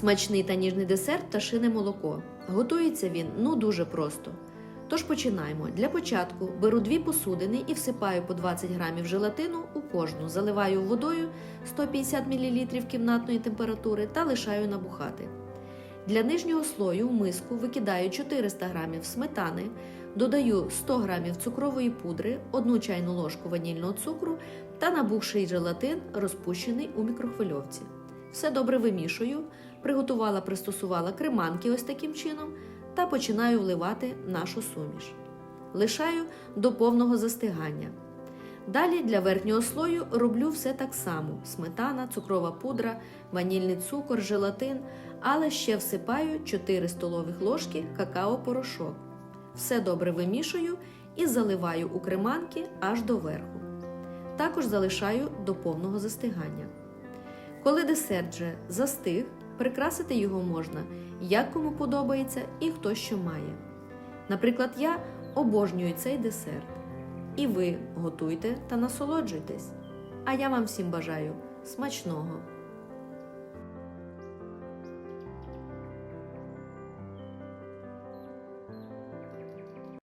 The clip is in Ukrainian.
Смачний та ніжний десерт пташине молоко. Готується він ну дуже просто. Тож починаємо. Для початку беру дві посудини і всипаю по 20 грамів желатину у кожну, заливаю водою 150 мл кімнатної температури та лишаю набухати. Для нижнього слою в миску викидаю 400 грамів сметани, додаю 100 грамів цукрової пудри, 1 чайну ложку ванільного цукру та набухший желатин, розпущений у мікрохвильовці. Все добре вимішую, приготувала, пристосувала креманки ось таким чином та починаю вливати нашу суміш. Лишаю до повного застигання. Далі для верхнього слою роблю все так само: сметана, цукрова пудра, ванільний цукор, желатин, але ще всипаю 4 столових ложки какао-порошок. Все добре вимішую і заливаю у креманки аж до верху. Також залишаю до повного застигання. Коли десерт же застиг, прикрасити його можна, як кому подобається і хто що має. Наприклад, я обожнюю цей десерт. І ви готуйте та насолоджуйтесь. А я вам всім бажаю смачного!